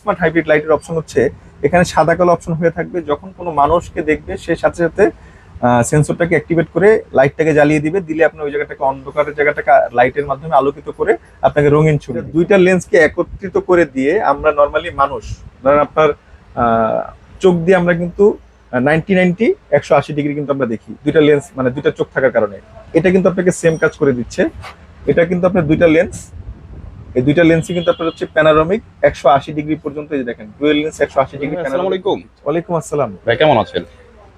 Smart hybrid লাইটের option হচ্ছে, এখানে সাদা কালো অপশন হয়ে থাকবে। যখন কোনো মানুষকে দেখবে, সে সাথে সাথে সেন্সরটাকে অ্যাক্টিভেট করে লাইটটাকে জ্বালিয়ে দিবে। দিলে আপনি ওই জায়গাটাকে, অন্ধকারের জায়গাটাকে লাইটের মাধ্যমে আলোকিত করে আপনাকে রঙিন ছবি দুইটা লেন্সকে একত্রিত করে দিয়ে আমরা নর্মালি মানুষ, ধরেন আপনার চোখ দিয়ে আমরা কিন্তু নাইনটি নাইনটি একশো আশি ডিগ্রি কিন্তু আমরা দেখি। দুইটা লেন্স মানে দুইটা চোখ থাকার কারণে। এটা কিন্তু আপনাকে সেম কাজ করে দিচ্ছে। এটা কিন্তু আপনার দুইটা লেন্স এই দুইটা লেন্সই কিন্তু আপনার হচ্ছে প্যানারোমিক একশো আশি ডিগ্রি পর্যন্ত এই যে দেখেন ডুয়েল লেন্স একশো আশি ডিগ্রি আসসালামু আলাইকুম। ওয়ালাইকুম আসসালাম। ভাই কেমন আছেন?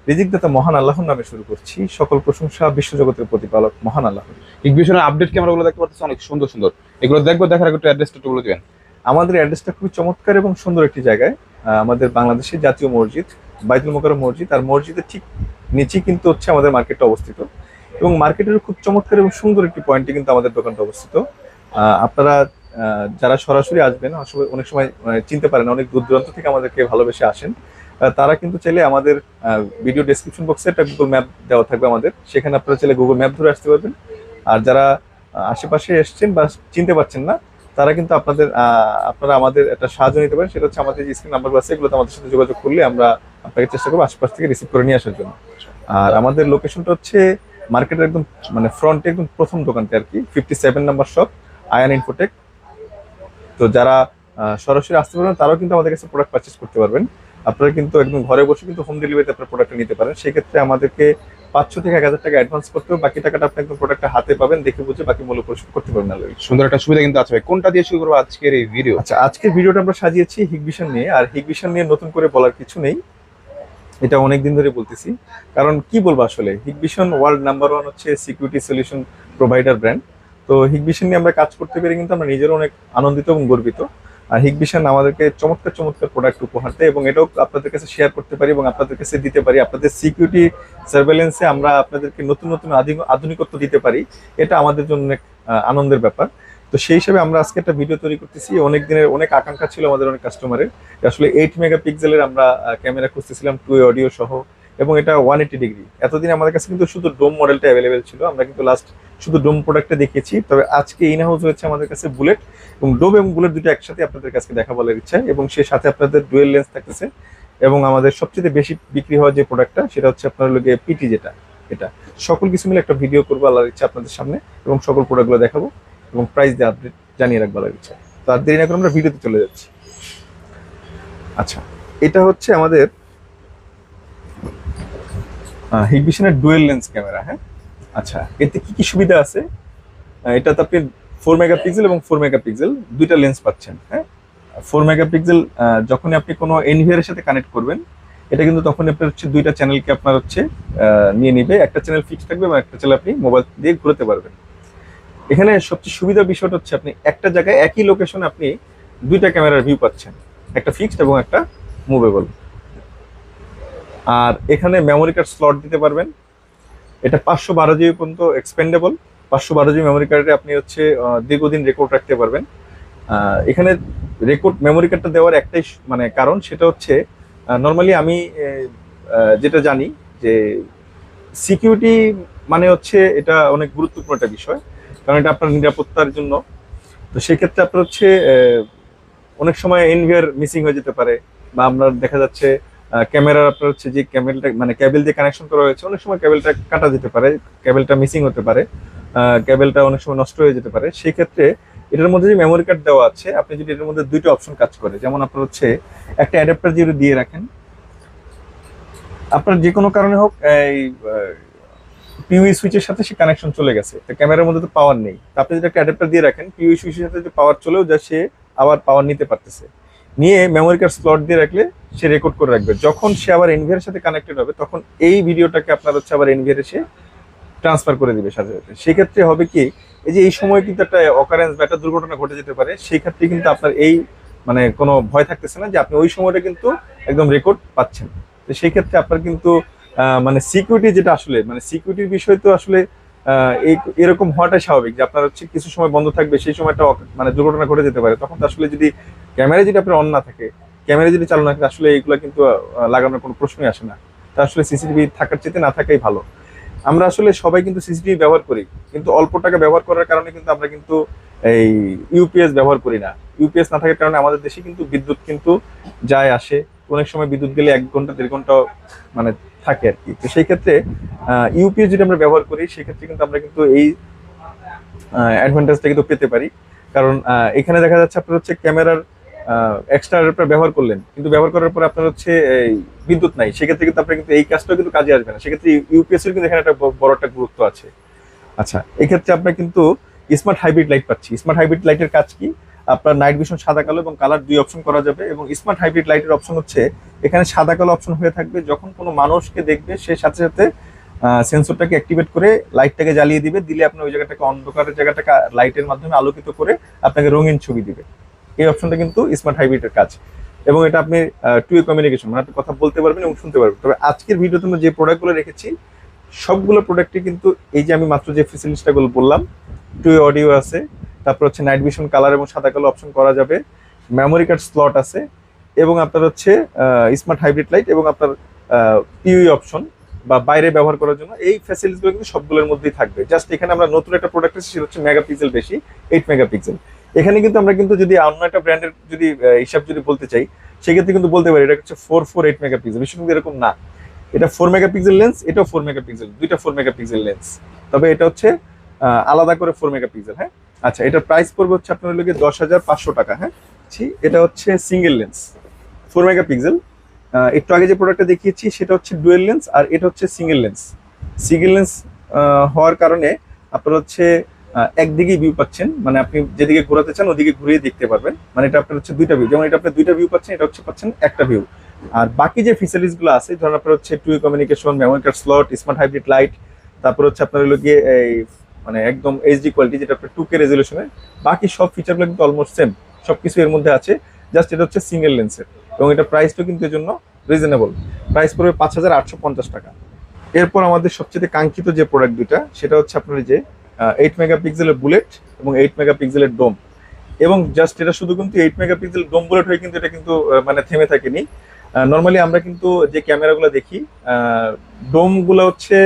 রিজিক দাতা মহান আল্লাহর নামে শুরু করছি। সকল প্রশংসা বিশ্বজগতের প্রতিপালক মহান আল্লাহ। ইগবিশনের আপডেট ক্যামেরাগুলো দেখতে পাচ্ছেন অনেক সুন্দর সুন্দর। এগুলো দেখব দেখার আগে একটু অ্যাড্রেসটা একটু বলে দিবেন। আমাদের অ্যাড্রেসটা খুবই চমৎকার এবং সুন্দর একটি জায়গায়। আহ, আমাদের বাংলাদেশের জাতীয় মসজিদ বাইতুল মোকাররম মসজিদ। আর মসজিদের ঠিক নিচেই কিন্তু হচ্ছে আমাদের মার্কেটটা অবস্থিত। এবং মার্কেটের খুব চমৎকার এবং সুন্দর একটি পয়েন্টে কিন্তু আমাদের দোকানটা অবস্থিত। আহ, আপনারা যারা সরাসরি আসবেন, অনেক সময় চিনতে পারেন, অনেক দূর দূরান্ত থেকে আমাদেরকে ভালোবেসে আসেন। তারা কিন্তু চাইলে আমাদের ভিডিও ডেসক্রিপশন বক্সে একটা গুগল ম্যাপ দেওয়া থাকবে আমাদের। সেখানে আপনারা চাইলে গুগল ম্যাপ ধরে আসতে পারবেন। আর যারা আশেপাশে এসছেন বা চিনতে পারছেন না, তারা কিন্তু আপনাদের আপনারা আমাদের একটা সাহায্য নিতে পারেন। সেটা হচ্ছে আমাদের যে স্ক্রিন নাম্বার আছে, এগুলোতে আমাদের সাথে যোগাযোগ করলে আমরা আপনাকে চেষ্টা করব আশপাশ থেকে রিসিভ করে নিয়ে আসার জন্য। আর আমাদের লোকেশনটা হচ্ছে মার্কেটের একদম মানে ফ্রন্টে একদম প্রথম দোকানটা আর কি fifty seven number shop Ayan Infotech তো যারা সরাসরি আসতে পারবেন তারাও কিন্তু আমাদের কাছে প্রোডাক্ট পারচেস করতে পারবেন। আপনারা কিন্তু একদম ঘরে বসে কিন্তু হোম ডেলিভারিতে আপনার প্রোডাক্টটা নিতে পারেন। সেক্ষেত্রে আমাদেরকে পাঁচশো থেকে এক হাজার টাকা অ্যাডভান্স করতে হবে। বাকি টাকাটা আপনি একদম প্রোডাক্টটা হাতে পাবেন দেখে বুঝে বাকি মূল্য পরিশোধ করতে পারবেন না সুন্দর একটা সুবিধা কিন্তু আছে ভাই। কোনটা দিয়ে শুরু করব আজকের এই ভিডিও আচ্ছা আজকের ভিডিওটা আমরা সাজিয়েছি হিগভিশন নিয়ে। আর হিগভিশন নিয়ে নতুন করে বলার কিছু নেই। এটা অনেক দিন ধরে বলতেছি। কারণ কি বলব আসলে? হিগভিশন ওয়ার্ল্ড নাম্বার ওয়ান হচ্ছে সিকিউরিটি সলিউশন প্রোভাইডার ব্র্যান্ড তো হিগভিশন নিয়ে আমরা কাজ করতে পেরে কিন্তু আমরা নিজেরও অনেক আনন্দিত এবং গর্বিত। আর হিগভিশন আমাদেরকে চমৎকার চমৎকার প্রোডাক্ট উপহার দেয় এবং এটাও আপনাদের কাছে শেয়ার করতে পারি এবং আপনাদের কাছে দিতে পারি। আপনাদের সিকিউরিটি সার্ভেলেন্সে আমরা আপনাদেরকে নতুন নতুন আধুনিক- আধুনিকত্ব দিতে পারি। এটা আমাদের জন্য অনেক আনন্দের ব্যাপার। তো সেই হিসাবে আমরা আজকে একটা ভিডিও তৈরি করতেছি। অনেক দিনের অনেক আকাঙ্ক্ষা ছিল আমাদের অনেক কাস্টমারের আসলে এইট মেগাপিক্সেলের আমরা ক্যামেরা খুঁজতেছিলাম টু অডিও সহ এবং এটা ওয়ান এইটি ডিগ্রি এতদিন আমাদের কাছে কিন্তু শুধু ডোম মডেলটা অ্যাভেলেবেল ছিল। আমরা কিন্তু লাস্ট শুধু ডোম প্রোডাক্টটা দেখিয়েছি, তবে আজকে ইন হাউস হয়েছে আমাদের কাছে বুলেট এবং ডোম এবং বুলেট দুটো একসাথে আপনাদের কাছে দেখা বলার ইচ্ছা এবং সে সাথে আপনাদের ডুয়েল লেন্স থাকতেছে এবং আমাদের সবচেয়ে বেশি বিক্রি হওয়া যে প্রোডাক্টটা সেটা হচ্ছে আপনার লোকে পিটি যেটা, এটা। সকল কিছু মিলে একটা ভিডিও করব আল্লাহর ইচ্ছা আপনাদের সামনে এবং সকল প্রোডাক্টগুলো দেখাবো এবং প্রাইস দিয়ে আপডেট জানিয়ে রাখব আল্লাহর ইচ্ছা তো আর দেরি না করে আমরা ভিডিওতে চলে যাচ্ছি। আচ্ছা এটা হচ্ছে আমাদের হিগভিশনের ডুয়েল লেন্স ক্যামেরা হ্যাঁ? আচ্ছা এতে কি কি সুবিধা আছে? এটাতে আপনি ফোর মেগাপিক্সেল এবং ফোর মেগাপিক্সেল দুইটা লেন্স পাচ্ছেন হ্যাঁ? ফোর মেগাপিক্সেল যখনই আপনি কোনো এনভিআর সাথে কানেক্ট করবেন, এটা কিন্তু তখন আপনার হচ্ছে দুইটা চ্যানেলকে আপনার হচ্ছে নিয়ে নিবে। একটা চ্যানেল ফিক্স থাকবে এবং একটা চ্যানেল আপনি মোবাইল দিয়ে ঘুরতে পারবেন। এখানে সবচেয়ে সুবিধার বিষয়টা হচ্ছে আপনি একটা জায়গায় একই লোকেশনে আপনি দুইটা ক্যামেরার ভিউ পাচ্ছেন, একটা ফিক্সড এবং একটা মুভেবল আর এখানে মেমোরি কার্ড স্লট দিতে পারবেন এটা পাঁচশো বারো জিবি পর্যন্ত এক্সপেন্ডেবল পাঁচশো বারো জিবি মেমোরি কার্ডে আপনি হচ্ছে দীর্ঘদিন রেকর্ড রাখতে পারবেন। এখানে রেকর্ড মেমোরি কার্ডটা দেওয়ার একটাই মানে কারণ সেটা হচ্ছে নর্মালি আমি যেটা জানি যে সিকিউরিটি মানে হচ্ছে এটা অনেক গুরুত্বপূর্ণ একটা বিষয়, কারণ এটা আপনার নিরাপত্তার জন্য। তো সেক্ষেত্রে আপনার হচ্ছে অনেক সময় এনভিআর মিসিং হয়ে যেতে পারে বা আপনার দেখা যাচ্ছে ক্যামেরার আপনার হচ্ছে যে ক্যামেলটা মানে ক্যাবেল দিয়ে কানেকশন করা হয়েছে, অনেক সময় ক্যাবেলটা কাটা যেতে পারে, ক্যাবেলটা মিসিং হতে পারে ক্যাবেলটা অনেক সময় নষ্ট হয়ে যেতে পারে। সেই ক্ষেত্রে এটার মধ্যে যে মেমোরি কার্ড দেওয়া আছে, আপনি যদি এটার মধ্যে দুইটা অপশন কাজ করে, যেমন আপনার হচ্ছে একটা অ্যাডাপ্টার যদি দিয়ে রাখেন, আপনার যে কোনো কারণে হোক, এই পিউই সুইচের সাথে সে কানেকশন চলে গেছে। তো ক্যামেরার মধ্যে তো পাওয়ার নেই। আপনি যদি একটা অ্যাডাপ্টার দিয়ে রাখেন পিউই সুইচের সাথে যদি পাওয়ার চলেও যায়, সে আবার পাওয়ার নিতে পারতেছে। নিয়ে মেমোরি কার্ড স্লট দিয়ে রাখলে সে রেকর্ড করে রাখবে। যখন সে আবার এনভিআর সাথে কানেক্টেড হবে, তখন এই ভিডিওটাকে আপনার হচ্ছে আবার এনভিআর এসে ট্রান্সফার করে দিবে সাথে সাথে। সেক্ষেত্রে হবে কি, এই যে এই সময় কিন্তু একটা অকারেন্স বা একটা দুর্ঘটনা ঘটে যেতে পারে, সেই ক্ষেত্রে কিন্তু আপনার এই মানে কোনো ভয় থাকতেছে না যে আপনি ওই সময়টা কিন্তু একদম রেকর্ড পাচ্ছেন। তো সেই ক্ষেত্রে আপনার কিন্তু মানে সিকিউরিটি যেটা আসলে মানে সিকিউরিটির বিষয় তো আসলে এরকম হওয়াটাই স্বাভাবিক যে আপনার হচ্ছে কিছু সময় বন্ধ থাকবে, সেই সময়টা মানে দুর্ঘটনা ঘটে যেতে পারে। তখন আসলে যদি ক্যামেরা যদি আপনার অন না থাকে ক্যামেরা যদি চালু না থাকে, আসলে এইগুলো কিন্তু লাগানোর কোনো প্রশ্নই আসে না। তা আসলে সিসিটিভি থাকার চেয়ে না থাকাই ভালো। আমরা আসলে সবাই কিন্তু সিসিটিভি ব্যবহার করি, কিন্তু অল্প টাকা ব্যবহার করার কারণে কিন্তু আমরা কিন্তু এই ইউপিএস ব্যবহার করি না। ইউপিএস না থাকার কারণে আমাদের দেশে কিন্তু বিদ্যুৎ কিন্তু যায় আসে। অনেক সময় বিদ্যুৎ গেলে এক ঘণ্টা, দেড় ঘণ্টা মানে থাকে আর কি। তো সেই ক্ষেত্রে ইউপিএস যদি আমরা ব্যবহার করি সেক্ষেত্রে কিন্তু আমরা কিন্তু এই অ্যাডভান্টেজটা কিন্তু পেতে পারি। কারণ এখানে দেখা যাচ্ছে আপনার হচ্ছে ক্যামেরার এক্সট্রা ব্যবহার করলেন। কিন্তু ব্যবহার করার পরে আপনার হচ্ছে বিদ্যুৎ নাই। সেক্ষেত্রে কিন্তু আপনার কিন্তু এই কাজটাও কিন্তু কাজে আসবে না। সেক্ষেত্রে ইউপিএস এর কিন্তু এখানে একটা বড় একটা গুরুত্ব আছে। আচ্ছা এক্ষেত্রে আপনার কিন্তু স্মার্ট হাইব্রিড লাইট পাচ্ছি। স্মার্ট হাইব্রিড লাইটের কাজ কি? আপনার নাইট ভিশন সাদা কালো এবং কালার দুই অপশন করা যাবে এবং স্মার্ট হাইব্রিড লাইটের অপশন হচ্ছে, এখানে সাদা কালো অপশন হয়ে থাকবে, যখন কোনো মানুষকে দেখবে, সে সাথে সাথে সেন্সরটাকে অ্যাক্টিভেট করে লাইটটাকে জ্বালিয়ে দিবে, দিলে আপনার ওই জায়গাটাকে অন্ধকারের জায়গাটাকে লাইটের মাধ্যমে আলোকিত করে আপনাকে রঙিন ছবি দিবে। এই অপশনটা কিন্তু স্মার্ট হাইব্রিডের কাজ। এবং এটা আপনি টু এ কমিউনিকেশন মানে কথা বলতে পারবেন এবং শুনতে পারবেন। তবে আজকের ভিডিওতে আমরা যে প্রোডাক্টগুলো রেখেছি, সবগুলো প্রোডাক্টই কিন্তু এই যে আমি মাত্র যে ফেসিলিটিসটাগুলো বললাম টু এ অডিও আছে তারপর হচ্ছে নাইট ভিশন কালার এবং সাদা কালো অপশন করা যাবে। মেমোরি কার্ড স্লট আছে এবং আপনার হচ্ছে স্মার্ট হাইব্রিড লাইট এবং আপনার পিউই অপশন বা বাইরে ব্যবহার করার জন্য এই ফ্যাসিলিটিসগুলো কিন্তু সবগুলোর মধ্যেই থাকবে। জাস্ট এখানে আমরা নতুন একটা প্রোডাক্ট এসেছি, সেটা হচ্ছে মেগাপিক্সেল বেশি এইট মেগাপিক্সেল এখানে কিন্তু আমরা কিন্তু যদি অন্য একটা ব্র্যান্ডের যদি হিসাব যদি বলতে চাই, সেক্ষেত্রে কিন্তু বলতে পারি, এটা হচ্ছে ফোর ফোর এইট মেগাপিক্সেল বিষয় কিন্তু এরকম না। এটা ফোর মেগাপিক্সেল লেন্স এটাও ফোর মেগাপিক্সেল দুইটা ফোর মেগাপিক্সেল লেন্স তবে এটা হচ্ছে আলাদা করে ফোর মেগাপিক্সেল হ্যাঁ? আচ্ছা এটা প্রাইস পড়বে হচ্ছে আপনার লোকে দশ হাজার পাঁচশো টাকা হ্যাঁ? এটা হচ্ছে সিঙ্গেল লেন্স ফোর মেগাপিক্সেল একটু আগে যে প্রোডাক্টটা দেখিয়েছি, সেটা হচ্ছে ডুয়েল লেন্স আর এটা হচ্ছে সিঙ্গেল লেন্স সিঙ্গেল লেন্স হওয়ার কারণে আপনার হচ্ছে একদিকেই ভিউ পাচ্ছেন মানে আপনি যেদিকে ঘোরাতে চান ওদিকে ঘুরিয়ে দেখতে পারবেন। মানে এটা আপনার হচ্ছে দুইটা ভিউ যেমন এটা আপনি দুইটা ভিউ পাচ্ছেন, এটা হচ্ছে পাচ্ছেন একটা ভিউ আর বাকি যে ফিচারিজগুলো আছে, ধরুন আপনার হচ্ছে two communication memory card slot smart hybrid light তারপর হচ্ছে আপনার হলো গিয়ে এই মানে একদম এইচডি কোয়ালিটি যেটা আপনার টু কে রেজলিউশনে বাকি সব ফিচারগুলো কিন্তু অলমোস্ট সেম সবকিছু এর মধ্যে আছে জাস্ট এটা হচ্ছে সিঙ্গেল লেন্সের এবং এটা প্রাইসটা কিন্তু এর জন্য রিজনেবল প্রাইস পড়বে পাঁচ হাজার আটশো পঞ্চাশ টাকা। এরপর আমাদের সবচেয়ে কাঙ্ক্ষিত যে প্রোডাক্ট দুটা সেটা হচ্ছে আপনার যে এইট মেগাপিক্সেলের বুলেট এবং এইট মেগাপিক্সেলের ডোম এবং জাস্ট এটা শুধু কিন্তু এইট মেগাপিক্সেল ডোম বুলেট হয়ে কিন্তু এটা কিন্তু মানে থেমে থাকেনি। নর্মালি আমরা কিন্তু যে ক্যামেরাগুলো দেখি ডোমগুলো হচ্ছে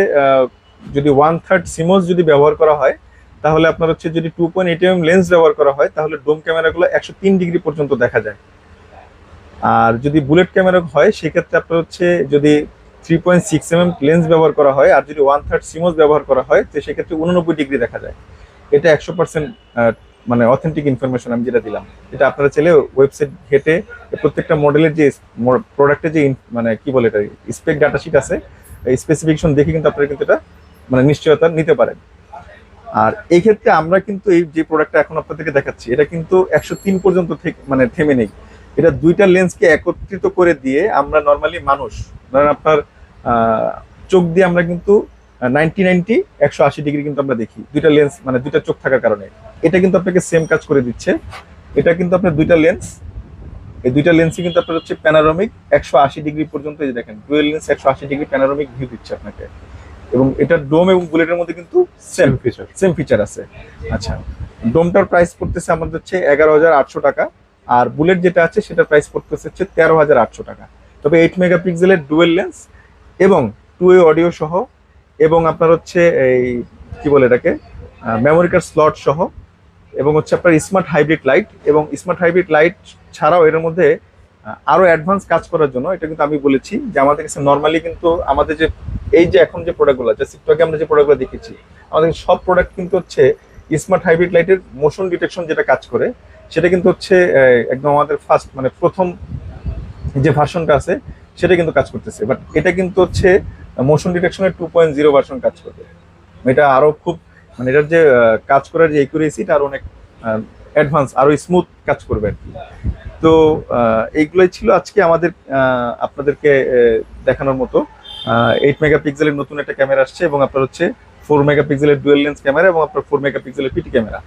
যদি ওয়ান থার্ড সিমোস যদি ব্যবহার করা হয়, তাহলে আপনার হচ্ছে যদি টু পয়েন্ট এম লেন্স ব্যবহার করা হয়, তাহলে ডোম ক্যামেরাগুলো একশো তিন ডিগ্রি পর্যন্ত দেখা যায়। আর যদি বুলেট ক্যামেরা হয়, সেক্ষেত্রে আপনার হচ্ছে যদি three point six M M lens ব্যবহার করা হয়, আর যদি ওয়ান থার্ড সিমোস ব্যবহার করা হয়, তো সেক্ষেত্রে উননব্বই ডিগ্রি দেখা যায়। এটা একশো পার্সেন্ট মানে অথেন্টিক ইনফরমেশন আমি যেটা দিলাম। এটা আপনারা চাইলে ওয়েবসাইট ঘেটে প্রত্যেকটা মডেলের যে প্রোডাক্টের যে মানে কি বলে এটা স্পেক ডাটা শিট আছে স্পেসিফিকেশন দেখে কিন্তু আপনারা কিন্তু এটা মানে নিশ্চয়তা নিতে পারেন। আর এই ক্ষেত্রে আমরা কিন্তু এই যে প্রোডাক্টটা এখন আপনাদেরকে দেখাচ্ছি, এটা কিন্তু একশো তিন পর্যন্ত মানে থেমে নেই। এটা দুইটা লেন্সকে একত্রিত করে দিয়ে আমরা নর্মালি মানুষ, ধরেন আপনার চোখ দিয়ে আমরা কিন্তু নাইনটি নাইনটি একশো আশি ডিগ্রি কিন্তু আমরা দেখি। দুইটা লেন্স মানে দুইটা চোখ থাকার কারণে। এটা কিন্তু আপনাকে সেম কাজ করে দিচ্ছে। এটা কিন্তু আপনার দুইটা লেন্স এই দুইটা লেন্সই কিন্তু আপনার হচ্ছে প্যানারোমিক একশো আশি ডিগ্রি পর্যন্ত এই দেখেন ডুয়েল লেন্স একশো আশি ডিগ্রি প্যানারোমিক ভিউ দিচ্ছে আপনাকে। এবং এটা ডোম এবং বুলেটের মধ্যে কিন্তু সেম ফিচার সেম ফিচার আছে। আচ্ছা ডোমটার প্রাইস পড়তেছে আমাদের হচ্ছে এগারো হাজার আটশো টাকা আর বুলেট যেটা আছে সেটার প্রাইস পড়তেছে হচ্ছে তেরো হাজার আটশো টাকা। তবে এইট মেগাপিক্সেলের ডুয়েল লেন্স এবং টু এ অডিও সহ এবং আপনার হচ্ছে এই কি বলে এটাকে মেমোরি কার্ড স্লট সহ এবং হচ্ছে আপনার স্মার্ট হাইব্রিড লাইট এবং স্মার্ট হাইব্রিড লাইট ছাড়াও এর মধ্যে আহ, আরও অ্যাডভান্স কাজ করার জন্য এটা কিন্তু আমি বলেছি যে আমাদের কাছে নর্মালি কিন্তু আমাদের যে এই যে এখন যে প্রোডাক্টগুলো জাস্ট একটু আগে আমরা যে প্রোডাক্টগুলো দেখেছি, আমাদের সব প্রোডাক্ট কিন্তু হচ্ছে স্মার্ট হাইব্রিড লাইটের মোশন ডিটেকশন যেটা কাজ করে, সেটা কিন্তু হচ্ছে একদম আমাদের ফার্স্ট মানে প্রথম যে ভার্সনটা আছে, সেটা কিন্তু কাজ করতেছে। বাট এটা কিন্তু হচ্ছে মোশন ডিটেকশনের টু পয়েন্ট জিরো ভার্সন কাজ করবে। এটা আরও খুব মানে এটার যে কাজ করার যে একুরেসি এটা আরও অনেক অ্যাডভান্স আরও স্মুথ কাজ করবে আর কি। তো এইগুলোই ছিল আজকে আমাদের আপনাদেরকে দেখানোর মতো। এইট মেগাপিক্সেলের নতুন একটা ক্যামেরা আসছে এবং আপনার হচ্ছে ফোর মেগাপিক্সেলের ডুয়েল লেন্স ক্যামেরা এবং আপনার ফোর মেগাপিক্সেলের পিটি ক্যামেরা।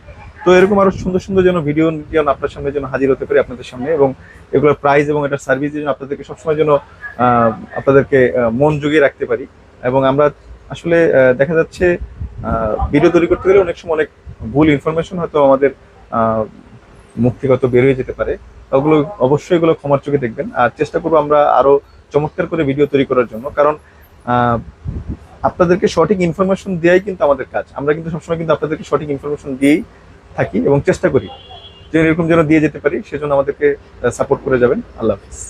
তো এরকম আরও সুন্দর সুন্দর যেন ভিডিও যেন আপনার সামনে যেন হাজির হতে পারি আপনাদের সামনে এবং এগুলোর প্রাইস এবং এটার সার্ভিস যেন আপনাদেরকে সবসময় যেন আপনাদেরকে মন জুগিয়ে রাখতে পারি। এবং আমরা আসলে দেখা যাচ্ছে ভিডিও তৈরি করতে গেলে অনেক সময় অনেক ভুল ইনফরমেশন হয়তো আমাদের মুক্তিগত বের হয়ে যেতে পারে। ওগুলো অবশ্যই এগুলো ক্ষমার চোখে দেখবেন। আর চেষ্টা করব আমরা আরও চমৎকার করে ভিডিও তৈরি করার জন্য, কারণ আপনাদেরকে সঠিক ইনফরমেশন দেওয়াই কিন্তু আমাদের কাজ। আমরা কিন্তু সবসময় কিন্তু আপনাদেরকে সঠিক ইনফরমেশন দিয়েই থাকি এবং চেষ্টা করি যে এরকম যেন দিয়ে যেতে পারি, সেজন্য আমাদেরকে সাপোর্ট করে যাবেন। আল্লাহ হাফিজ।